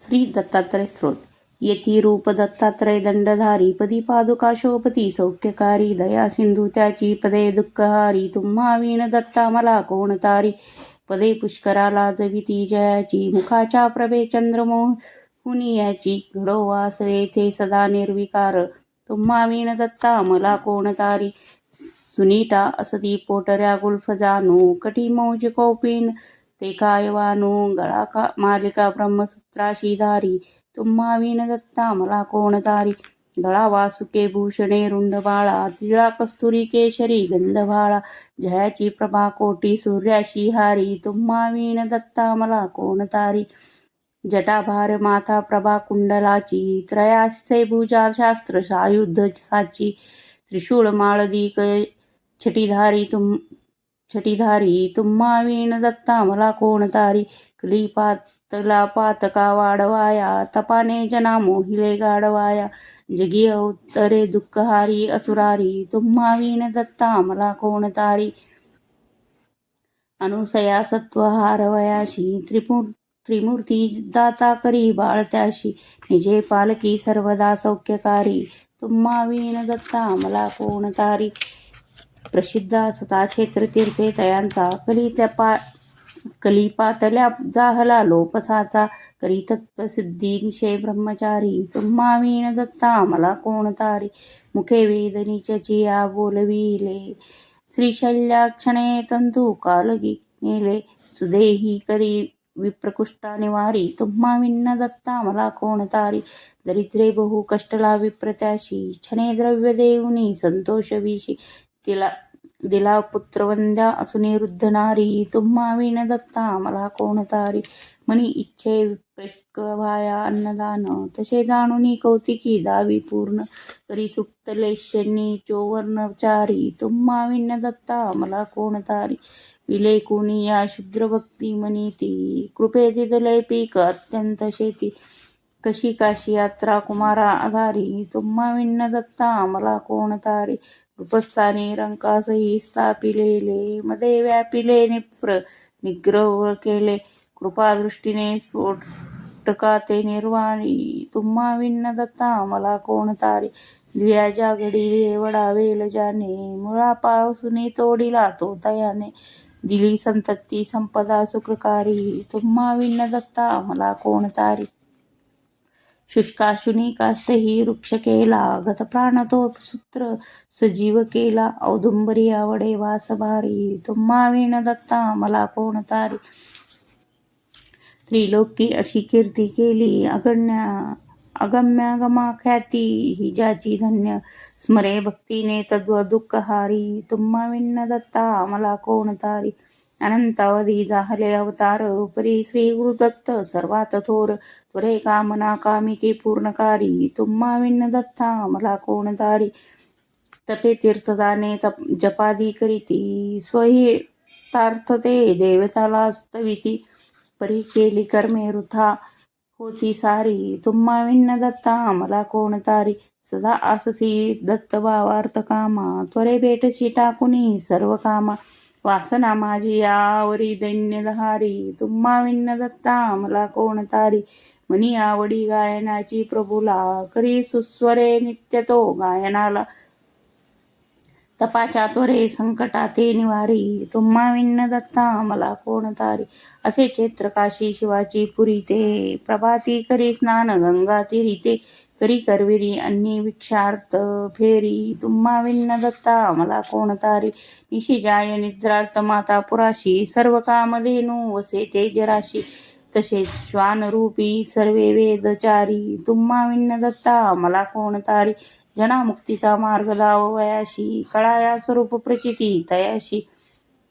श्री दत्तात्रय स्रोत येती रूप दत्तात्रय दंडधारी पदी पादुका शोपती सौख्यकारी दया सिंधू त्याची पदे दुःखहारी तुम्हा वीण दत्ता मला कोण तारी? पदे पुष्कराला जविती जयाची मुखाच्या प्रभे चंद्रमोह हुनियाची घडो वास येथे सदा निर्विकार. तुम्हा वीण दत्ता मला कोण तारी? सुनीता असती पोटऱ्या गुल्फ जानू कटी मौज कौपिन ते कायवानू गळा का मालिका ब्रह्मसूत्राशी धारी तुम्हा वीण दत्ता मला कोण तारी गळा वासुके भूषणे रुंड बाळा तिळा कस्तुरी केशरी गंधभाळा जयाची प्रभा कोटी सूर्याशी हारी तुम्हा वीण दत्ता मला कोण तारी जटाभार माथा प्रभा कुंडलाची त्रयासे भुजा शास्त्र सायुध साची त्रिशूळ माळदीक छटीधारी तुम छटीधारी तुम्हा वीण दत्ता, मला कोण तारी? कलिपातला पातका वाढवाया, तपाने जना मोहिले गाडवाया जगी अवतरे दुःखहारी, असुरारी तुम्हा वीण दत्ता, मला कोण तारी? अनुसया सत्वहार वयाशी त्रिपुर त्रिमूर्ती दाता करी बाळत्याशी. निजे पालकी सर्वदा सौख्यकारी तुम्हा वीण दत्ता, मला कोण तारी? प्रसिद्ध असता क्षेत्रतीर्थे तयांचा कली त्या पा कलिपातल्या जाहला लोपसाचा करीत प्रसिद्धी ब्रह्मचारी तुम्हा वीण दत्ता मला कोण तारी मुखे वेदनीची या बोलविले श्रीशल्याक्षणे तंतू कालगी नेले सुदेही करी विप्रकुष्टा निवारी तुम्हा विन्न दत्ता मला कोण तारी दरिद्रे बहु कष्टला विप्रत्याशी क्षणे द्रव्य देऊनी संतोष विशी तिला दिला पुत्रवंद्या असुनी वृद्ध नारी तुम्हा विण दत्ता मला कोण तारी? मनी इच्छे वाया अन्नदान तसे जाणूनी कौतिकी दावी पूर्ण करी तृप्तलेशनी चोवर्णचारी तुम्हा विण दत्ता मला कोण तारी? विले कुणी या शुद्र भक्ती मनीती कृपे दिदले पीक अत्यंत शेती कशी काशी यात्रा कुमारा आधारी तुम्हा विण्ण दत्ता मला कोण तारी? रूपस्थानी रंकासही स्थापिलेले मध्ये व्यापिले निप्र. निग्रह केले. कृपादृष्टीने स्फोटका ते निर्वाणी. तुम्हा विन्न दत्ता मला कोण तारी? द्वियाच्या घडी वडावेल जाने. मुळा पावसुने तोडिला तो तयाने दिली संतती संपदा सुखकारी. तुम्हा विन्न दत्ता मला कोण तारी? शुष्काशुनी काष्टही वृक्ष केला गतप्राणतो सूत्र सजीव केला औदुंबरी आवडे वासभारी तुम्हा विण दत्ता मला कोण तारी? त्रिलोकी अशी कीर्ती केली अगण्या अगम्यागमा ख्याती ही ज्याची धन्य स्मरे भक्तीने तद्व दुःखहारी तुम्हा विन्न दत्ता मला कोण तारी? अनंतावधी जाहले अवतार उपरी श्री गुरुदत्त सर्वात थोर त्वरे कामना कामिकी पूर्णकारी तुम्हा विन्न दत्ता मला कोण तारी तपे तीर्थदाने तप जपादी करीती स्वही तार्थते देवताला स्तविती। परी केली कर्मे वृथा होती सारी तुम्हा विण्ण दत्ता मला कोण तारी सदा आससी दत्त भावार्थ कामा त्वरे भेटशी टाकुनी सर्व कामा वासना माझी यावरी दैन्यधारी तुम्हा विन्न दत्ता मला कोण तारी मनी आवडी गायनाची प्रभूला करी सुस्वरे नित्य तो गायनाला तपाच्या त्वरे संकटाते निवारी. तुम्हा विन्न दत्ता मला कोण तारी? असे चैत्र काशी शिवाची पुरी ते. प्रभाती करी स्नान गंगा तिरी ते. करी करविरी अन्नी विक्षार्थ फेरी. तुम्हा विन्न दत्ता मला कोण तारी? निशी जाय निद्रार्थ माता पुराशी. सर्व कामधेनू वसे तेजराशी तसेच श्वानरूपी सर्वे वेदचारी. तुम्हा विन्न दत्ता मला कोण तारी? जना मुक्तीचा मार्ग लावयाशी कळाया स्वरूप प्रचिती तयाशी.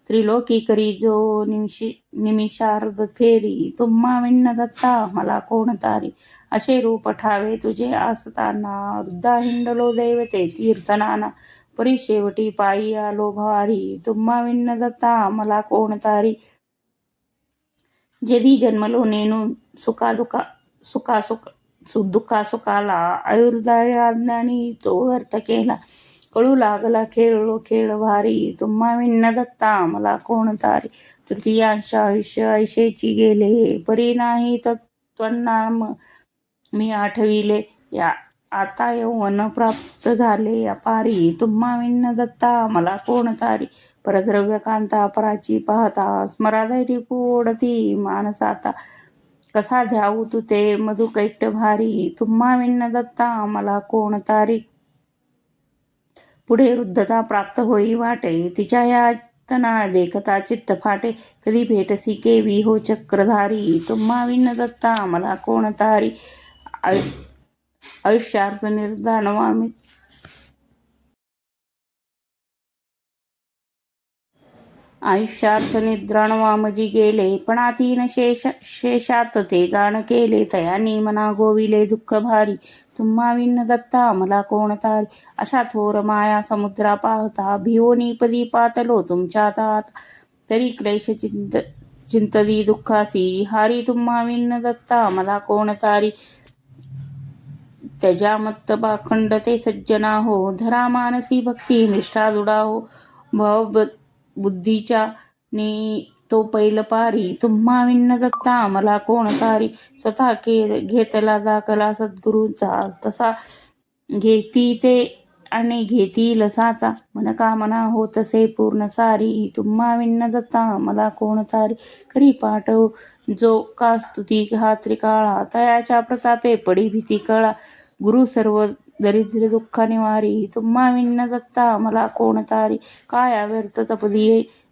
त्रिलोकी करी जो निमिषी निमिषार्ध फेरी तुम्हा विण्ण दत्ता मला कोण तारी? असे रूप ठावे तुझे आसताना वृद्धा हिंडलो दैवते तीर्थनाना. परी शेवटी पायी आलो भारी तुम्हा विण्ण दत्ता मला कोण तारी? जदी जन्मलो नेनू सुखा दुखा सुखा सुख दुःखा सुखाला आयुर्दायाज्ञानी तो अर्थ केला कळू लागला खेळलो खेळ भारी. तुम्हा विण्ण दत्ता मला कोण तारी? तृतीयांश आयुष्य ऐशेची गेले. परी नाही तत्वनाम मी आठविले. या आता यौवन प्राप्त झाले. अपारी. तुम्हा विन्न दत्ता मला कोण तारी? परद्रव्य कांता अपराची पाहता स्मराधैरी पोडती मानसाता. कसा ध्याऊ तू ते? मधुकैट भारी तुम्हा विन्न दत्ता मला कोण तारी? पुढे वृद्धता प्राप्त होई वाटे तिच्या यातना देखता चित्त फाटे कधी भेटसी केवी हो चक्रधारी? तुम्हा विन्न दत्ता मला कोण तारी? आयु आयुष्यार्थ निर्धानवामी आयुष्यार्थ निद्राणवामजी गेले पण आतीन शेष शेषात ते जाण केले. तयानी मना गोविले दुःख भारी. तुम्हा विन्न दत्ता मला कोण तारी? अशा थोर माया समुद्रा पाहता भिवोनी पदी पातलो तुमच्या तात. तरी क्लेश चिंत चिंतदी दुःखासी. हारी तुम्हा विन्न दत्ता मला कोण तारी? त्याच्या मत्त पाखंड ते सज्जना हो धरा मानसी भक्ती निष्ठा जुडा हो भाव बुद्धीच्या नी तो पैल पारी. तुम्हा विन्न दत्ता मला कोण तारी? स्वतः के घेतला दाखला सद्गुरूचा. तसा घेती ते आणि घेती लसाचा मनकामना हो तसे पूर्ण सारी. तुम्हा विन्न दत्ता मला कोण तारी? करी पाठव हो. जो का स्तुती हा त्रिकाळा तयाच्या प्रतापे पडी भीती कळा. गुरु सर्व दरिद्र दुःख निवारी तुम्हा विन्न दत्ता मला कोण तारी? काय व्यर्थ तपदी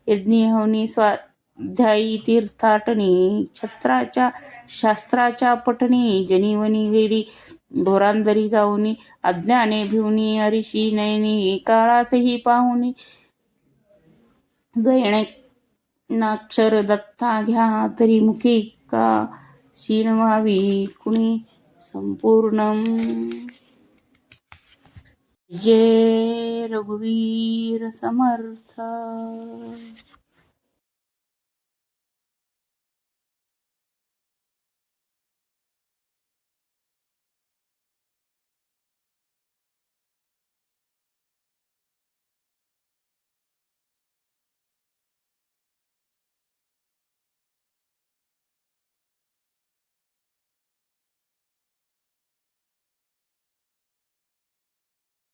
यज्ञ होनी स्वाध्यायी तीर्थाटनी छत्राच्या शास्त्राच्या पटनी जनीवनी गेली घोरांदरी जाऊनी अज्ञाने भिवनी अरिशी नयनी काळासही पाहुनी गयणे नाक्षर दत्ता घ्या तरी मुखी का? शिनवावी कुणी संपूर्ण जय रघुवीर समर्थ।